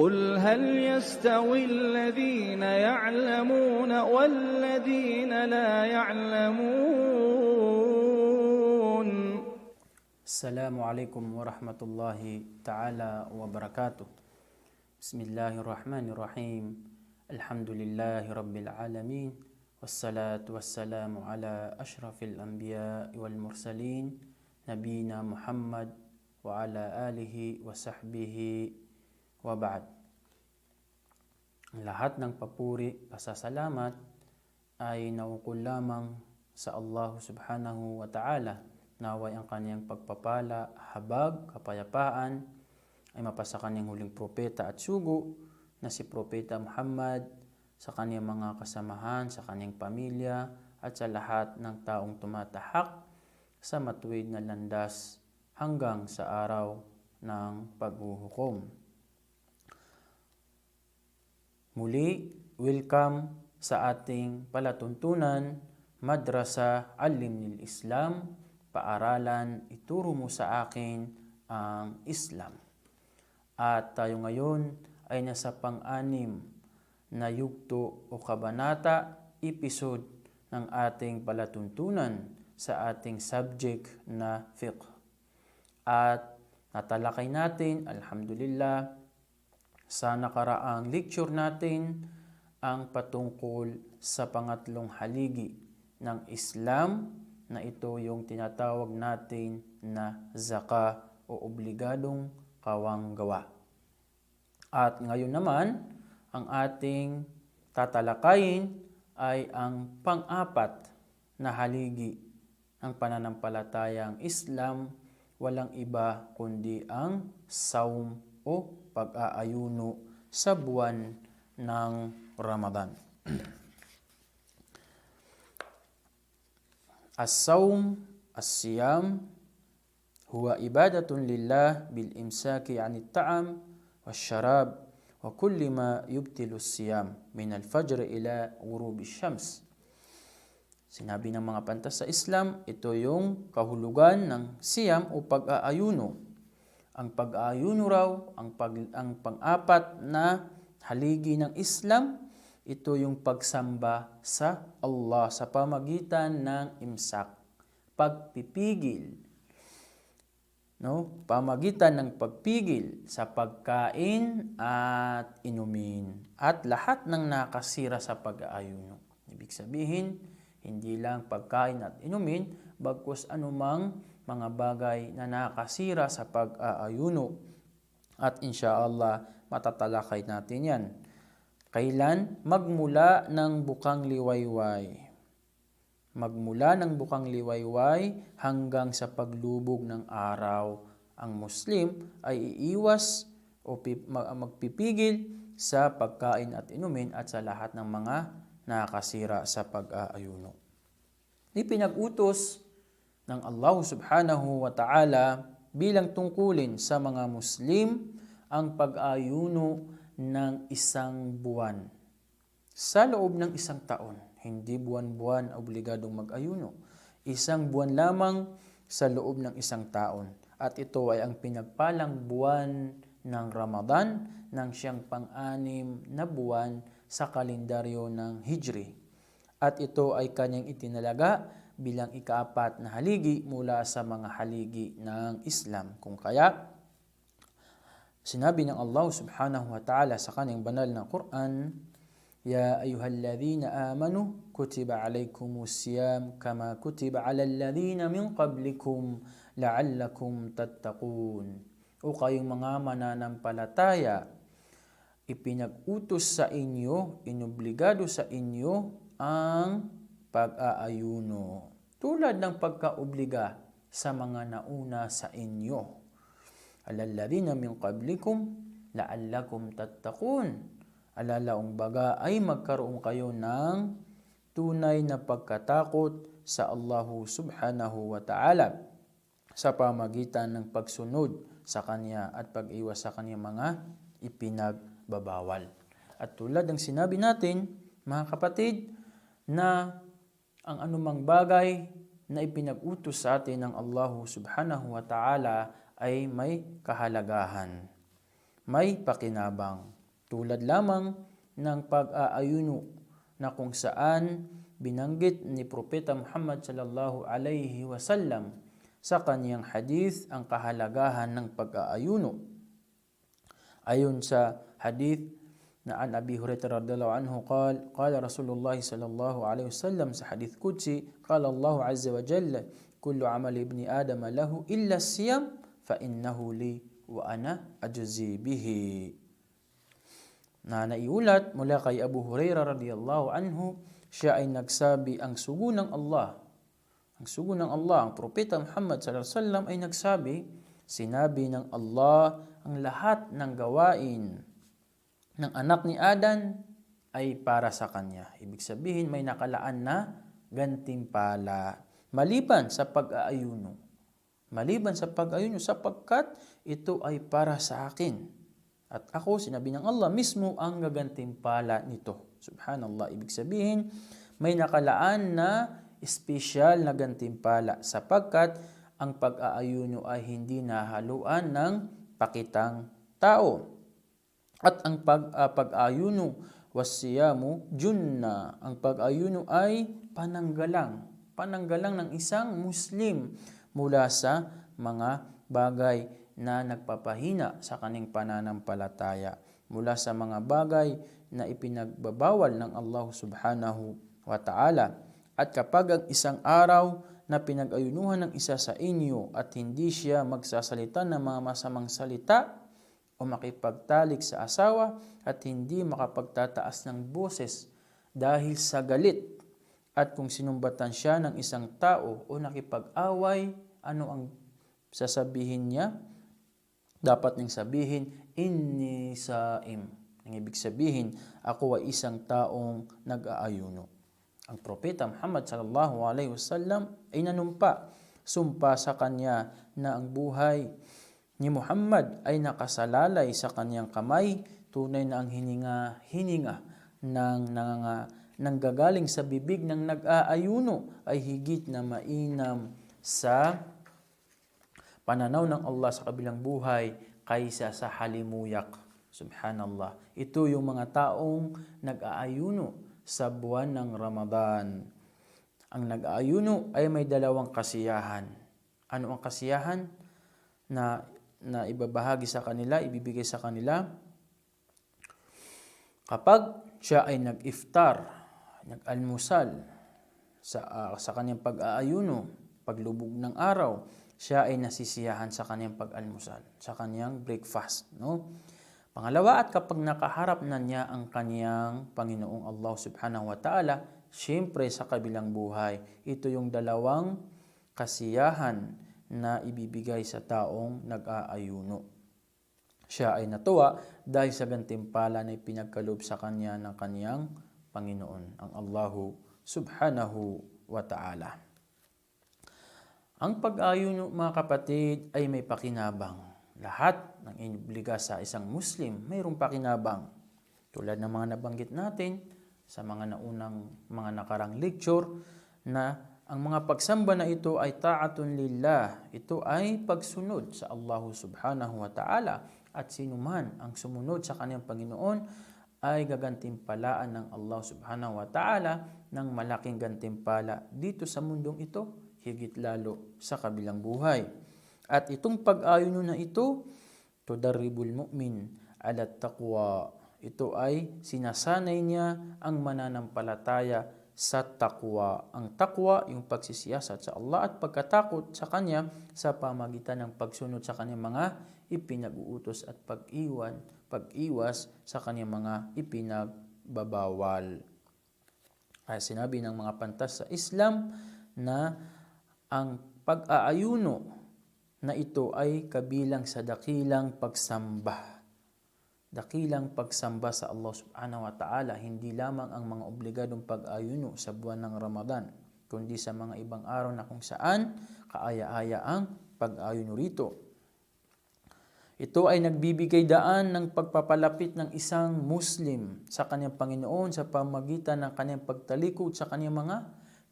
قل هل يستوي الذين يعلمون والذين لا يعلمون؟ السلام عليكم ورحمة الله تعالى وبركاته. بسم الله الرحمن الرحيم. الحمد لله رب العالمين والصلاة والسلام على أشرف الأنبياء والمرسلين نبينا محمد وعلى آله وصحبه Wabad. Lahat ng papuri, pasasalamat ay naukol lamang sa Allah subhanahu wa ta'ala. Naway ang kaniyang pagpapala, habag, kapayapaan ay mapasa kaniyang huling propeta at sugo na si Propeta Muhammad sa kaniyang mga kasamahan, sa kaniyang pamilya at sa lahat ng taong tumatahak sa matuwid na landas hanggang sa araw ng paghuhukom. Muli, welcome sa ating palatuntunan, Madrasa Alim nil Islam, paaralan, ituro mo sa akin ang Islam. At tayo ngayon ay nasa pang-anim na yugto o kabanata, episode ng ating palatuntunan sa ating subject na fiqh. At natalakay natin, alhamdulillah, sa nakaraang lecture natin ang patungkol sa pangatlong haligi ng Islam na ito yung tinatawag natin na zaka o obligadong kawang gawa. At ngayon naman, ang ating tatalakayin ay ang pang-apat na haligi ng pananampalatayang Islam, walang iba kundi ang saum o pag-aayuno sa buwan ng Ramadan. As-sawm, as-siyam, huwa ibadatun lillah bil imsaki anit ta'am والشراب وكل ما يبتل الصيام من الفجر إلى غروب الشمس. Sinabi ng mga pantas sa Islam, ito yung kahulugan ng siyam o pag-aayuno. ang pag-aayuno raw, ang, pag, ang pang-apat na haligi ng Islam, ito yung pagsamba sa Allah sa pamagitan ng imsak, pagpipigil no? pamagitan ng pagpigil sa pagkain at inumin at lahat ng nakasira sa pag-aayuno. Ibig sabihin, hindi lang pagkain at inumin, bagkus anumang mga bagay na nakasira sa pag-aayuno. At inshallah, matatalakay natin yan. Kailan? Magmula ng bukang liwayway magmula ng bukang liwayway hanggang sa paglubog ng araw. Ang Muslim ay iiwas o magpipigil sa pagkain at inumin at sa lahat ng mga nakasira sa pag-aayuno. Ipinag-utos ng Allah subhanahu wa ta'ala bilang tungkulin sa mga Muslim ang pag-ayuno ng isang buwan sa loob ng isang taon hindi buwan-buwan obligadong mag-ayuno. Isang buwan lamang sa loob ng isang taon. At ito ay ang pinagpalang buwan ng Ramadan nang siyang pang-anim na buwan sa kalendaryo ng Hijri. At ito ay kanyang itinalaga bilang ikaapat na haligi mula sa mga haligi ng Islam. Kung kaya, sinabi ng Allah subhanahu wa ta'ala sa kanyang banal na Quran, يا أيها الذين آمنوا كتب عليكم الصيام كما كتب على الذين من قبلكم لعلكم تتقون O kayong mga mananampalataya, ipinag-utos sa inyo, inobligado sa inyo ang pag-aayuno. Tulad ng pagkaobliga sa mga nauna sa inyo. Alalladina min qablikum la'allakum tattaqun alalaong baga ay magkaroon kayo ng tunay na pagkatakot sa Allahu subhanahu wa ta'ala sa pamagitan ng pagsunod sa Kanya at pag-iwas sa Kanyang mga ipinagbabawal. At tulad ng sinabi natin, mga kapatid, na ang anumang bagay na ipinag-utos sa atin ng Allahu subhanahu wa ta'ala ay may kahalagahan. may pakinabang. Tulad lamang ng pag-aayuno na kung saan binanggit ni Propeta Muhammad sallallahu alaihi wasallam sa kaniyang hadith ang kahalagahan ng pag-aayuno. Ayon sa hadith عن أبي هريرة رضي الله عنه قال قال رسول الله صلى الله عليه وسلم في حديث قدسي قال الله عز وجل كل عمل ابن آدم له إلا الصيام فإنه لي وأنا أجزي به. نانا يولد ملاقي أبو هريرة رضي الله عنه شاء إنك سابي أن سجون الله أن سجون الله أن بروبيتا محمد صلى الله عليه وسلم أي نك سابي سنابي الله أن لحات نان ng anak ni Adan ay para sa kanya. Ibig sabihin may nakalaan na gantimpala maliban sa pag-aayuno. Maliban sa pag-aayuno sapagkat ito ay para sa akin. At ako, sinabi ng Allah, mismo ang gagantimpala nito. Subhanallah. Ibig sabihin, may nakalaan na espesyal na gantimpala sapagkat ang pag-aayuno ay hindi nahaluan ng pakitang tao. At ang pag, uh, pag-ayuno wasiyamu junna. Ang pag-ayuno ay pananggalang. Pananggalang ng isang Muslim mula sa mga bagay na nagpapahina sa kaning pananampalataya. Mula sa mga bagay na ipinagbabawal ng Allah subhanahu wa ta'ala. At kapag ang isang araw na pinag-ayunuhan ng isa sa inyo at hindi siya magsasalita ng mga masamang salita, o makipagtalik sa asawa at hindi makapagtataas ng boses dahil sa galit at kung sinumbatan siya ng isang tao o nakipag-away, ano ang sasabihin niya? Dapat niyang sabihin, inni saim. Ang ibig sabihin, ako ay isang taong nag-aayuno. Ang propeta Muhammad sallallahu alaihi wasallam ay nanumpa, sumpa sa kanya na ang buhay ni Muhammad ay nakasalalay sa kanyang kamay, tunay na ang hininga-hininga ng nanganga, nanggagaling sa bibig ng nag-aayuno ay higit na mainam sa pananaw ng Allah sa kabilang buhay kaysa sa halimuyak. Subhanallah. Ito yung mga taong nag-aayuno sa buwan ng Ramadan. Ang nag-aayuno ay may dalawang kasiyahan. Ano ang kasiyahan? Na na ibabahagi sa kanila, ibibigay sa kanila. Kapag siya ay nag-iftar, nag-almusal sa, uh, sa kanyang pag-aayuno, paglubog ng araw, siya ay nasisiyahan sa kanyang pag-almusal, sa kanyang breakfast. No? Pangalawa, at kapag nakaharap na niya ang kanyang Panginoong Allah subhanahu wa ta'ala, siyempre sa kabilang buhay, ito yung dalawang kasiyahan na ibibigay sa taong nag-aayuno. Siya ay natuwa dahil sa gantimpala na ipinagkalob sa kanya ng kaniyang Panginoon, ang Allahu subhanahu wa ta'ala. Ang pag-ayuno mga kapatid ay may pakinabang. Lahat ng inibliga sa isang Muslim mayroong pakinabang. Tulad ng mga nabanggit natin sa mga naunang mga nakarang lecture na ang mga pagsamba na ito ay ta'atun lillah. Ito ay pagsunod sa Allah subhanahu wa ta'ala. At sino man ang sumunod sa kanyang Panginoon ay gagantimpalaan ng Allah subhanahu wa ta'ala ng malaking gantimpala dito sa mundong ito, higit lalo sa kabilang buhay. At itong pag-ayuno na ito, tudarribul mu'min ala taqwa. Ito ay sinasanay niya ang mananampalataya sa takwa. Ang takwa, yung pagsisiyasat sa Allah at pagkatakot sa Kanya sa pamagitan ng pagsunod sa Kanyang mga ipinag-uutos at pag-iwan, pag-iwas sa Kanyang mga ipinagbabawal. Kaya sinabi ng mga pantas sa Islam na ang pag-aayuno na ito ay kabilang sa dakilang pagsamba dakilang pagsamba sa Allah subhanahu wa ta'ala, hindi lamang ang mga obligadong pag-ayuno sa buwan ng Ramadan, kundi sa mga ibang araw na kung saan kaaya-aya ang pag-ayuno rito. Ito ay nagbibigay daan ng pagpapalapit ng isang Muslim sa kanyang Panginoon sa pamagitan ng kanyang pagtalikod sa kanyang mga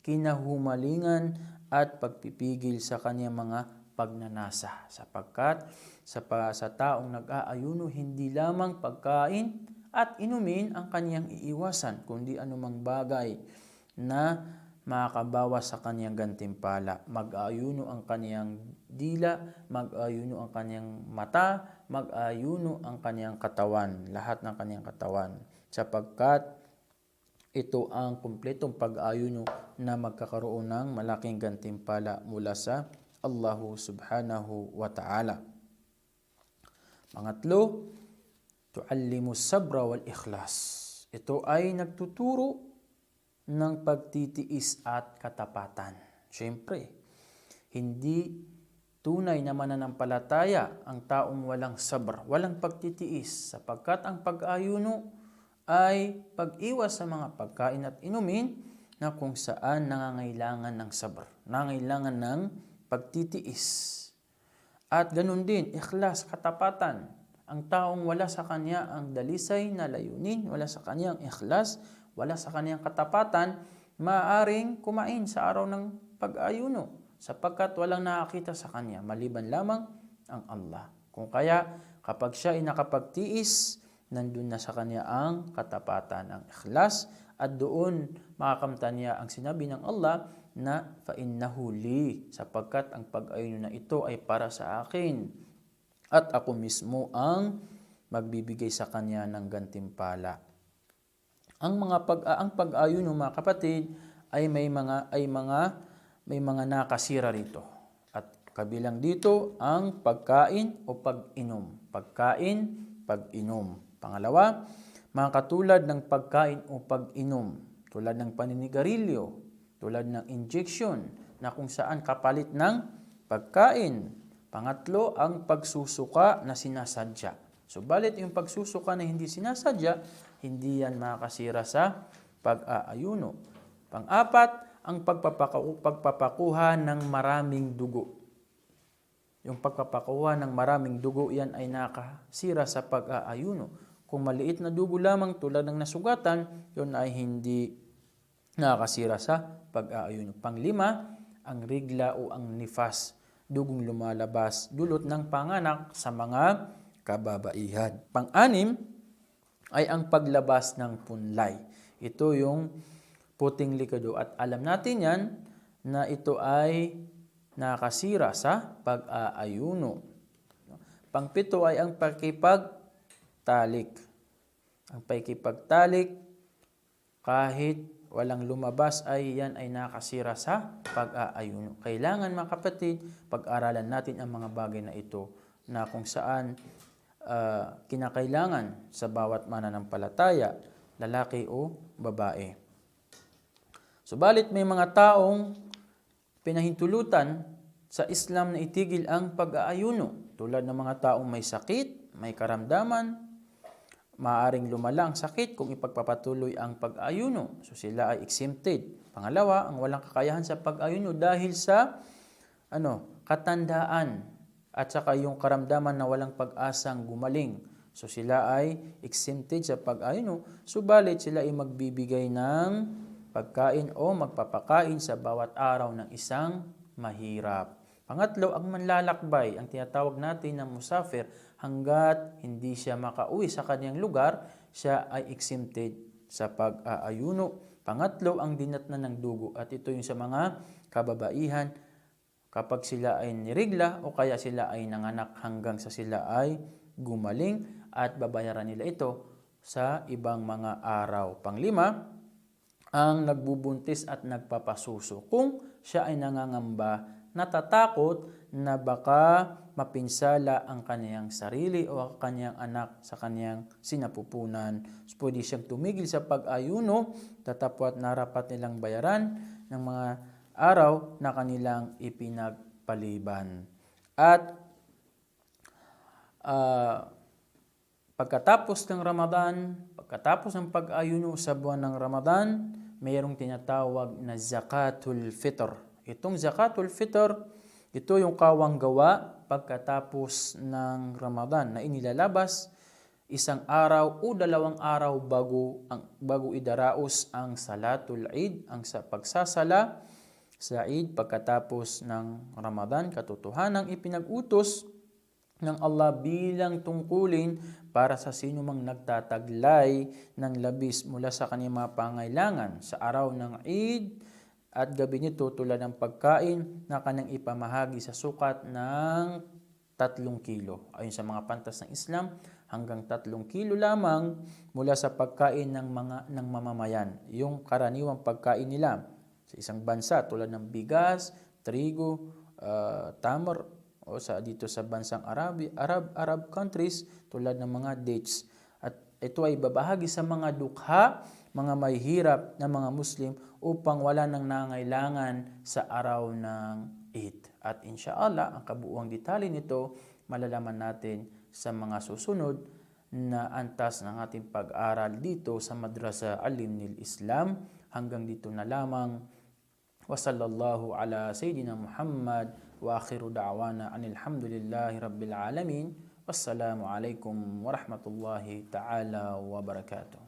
kinahumalingan at pagpipigil sa kanyang mga pagnanasa sapagkat sa, pa, sa taong nag-aayuno hindi lamang pagkain at inumin ang kaniyang iiwasan kundi anumang bagay na makakabawas sa kaniyang gantimpala. Mag-aayuno ang kaniyang dila, mag-aayuno ang kaniyang mata, mag-aayuno ang kaniyang katawan, lahat ng kaniyang katawan. Sapagkat ito ang kumpletong pag-ayuno na magkakaroon ng malaking gantimpala mula sa Allahu subhanahu wa ta'ala. Pangatlo, tuallimu sabra wal ikhlas. Ito ay nagtuturo ng pagtitiis at katapatan. Siyempre, hindi tunay na mananampalataya ang taong walang sabr, walang pagtitiis, sapagkat ang pag-ayuno ay pag-iwas sa mga pagkain at inumin na kung saan nangangailangan ng sabr, nangangailangan ng pagtitiis. At ganun din, ikhlas, katapatan. Ang taong wala sa kanya ang dalisay na layunin, wala sa kanya ang ikhlas, wala sa kanyang katapatan, maaring kumain sa araw ng pag-ayuno sapagkat walang nakakita sa kanya maliban lamang ang Allah. Kung kaya kapag siya ay nakapagtiis, nandun na sa kanya ang katapatan, ang ikhlas at doon makakamtan niya ang sinabi ng Allah na fainnahu li sapagkat ang pag-ayuno na ito ay para sa akin at ako mismo ang magbibigay sa kanya ng gantimpala. Ang mga pag ang pag-ayuno mga kapatid ay may mga ay mga may mga nakasira rito. At kabilang dito ang pagkain o pag-inom. Pagkain, pag-inom. Pangalawa, mga katulad ng pagkain o pag-inom tulad ng paninigarilyo, tulad ng injection na kung saan kapalit ng pagkain. Pangatlo, ang pagsusuka na sinasadya. Subalit yung pagsusuka na hindi sinasadya, hindi yan makakasira sa pag-aayuno. Pang-apat, ang pagpapaku- pagpapakuha ng maraming dugo. Yung pagpapakuha ng maraming dugo, yan ay nakasira sa pag-aayuno. Kung maliit na dugo lamang tulad ng nasugatan, yun ay hindi nakakasira sa pag-aayuno. Panglima, ang rigla o ang nifas, dugong lumalabas, dulot ng panganak sa mga kababaihan. Pang-anim ay ang paglabas ng punlay. Ito yung puting likado at alam natin yan na ito ay nakasira sa pag-aayuno. Pangpito ay ang pakipagtalik. Ang pakipagtalik kahit walang lumabas ay yan ay nakasira sa pag-aayuno. Kailangan mga kapatid, pag-aralan natin ang mga bagay na ito na kung saan uh, kinakailangan sa bawat mananampalataya, lalaki o babae. Subalit may mga taong pinahintulutan sa Islam na itigil ang pag-aayuno tulad ng mga taong may sakit, may karamdaman, maaring lumala ang sakit kung ipagpapatuloy ang pag-ayuno. So sila ay exempted. Pangalawa, ang walang kakayahan sa pag-ayuno dahil sa ano, katandaan at saka yung karamdaman na walang pag-asang gumaling. So sila ay exempted sa pag-ayuno, subalit sila ay magbibigay ng pagkain o magpapakain sa bawat araw ng isang mahirap. Pangatlo, ang manlalakbay, ang tinatawag natin na musafir, hanggat hindi siya makauwi sa kanyang lugar, siya ay exempted sa pag-aayuno. Pangatlo, ang dinatnan ng dugo at ito yung sa mga kababaihan kapag sila ay nirigla o kaya sila ay nanganak hanggang sa sila ay gumaling at babayaran nila ito sa ibang mga araw. Panglima, ang nagbubuntis at nagpapasuso kung siya ay nangangamba natatakot na baka mapinsala ang kaniyang sarili o ang kaniyang anak sa kaniyang sinapupunan. So, pwede siyang tumigil sa pag-ayuno, tatapwat narapat nilang bayaran ng mga araw na kanilang ipinagpaliban. At uh, pagkatapos ng Ramadan, pagkatapos ng pag-ayuno sa buwan ng Ramadan, mayroong tinatawag na zakatul fitr Itong zakatul fitr, ito yung kawang gawa pagkatapos ng Ramadan na inilalabas isang araw o dalawang araw bago ang bago idaraos ang salatul Eid, ang sa pagsasala sa Eid pagkatapos ng Ramadan, katotohanang ipinag-utos ng Allah bilang tungkulin para sa sino mang nagtataglay ng labis mula sa kanyang mga pangailangan. Sa araw ng Eid at gabi nito tulad ng pagkain na kanyang ipamahagi sa sukat ng tatlong kilo. Ayon sa mga pantas ng Islam, hanggang tatlong kilo lamang mula sa pagkain ng mga ng mamamayan. Yung karaniwang pagkain nila sa isang bansa tulad ng bigas, trigo, ah, tamar o sa dito sa bansang Arabi, Arab Arab countries tulad ng mga dates. At ito ay babahagi sa mga dukha, mga may hirap na mga Muslim upang wala nang nangailangan sa araw ng Eid. At insyaallah, ang kabuuang detalye nito malalaman natin sa mga susunod na antas ng ating pag-aral dito sa Madrasa Alim nil Islam. Hanggang dito na lamang. Wa sallallahu ala Sayyidina Muhammad wa akhiru da'wana anilhamdulillahi rabbil alamin. Wassalamu alaikum wa rahmatullahi ta'ala wa barakatuh.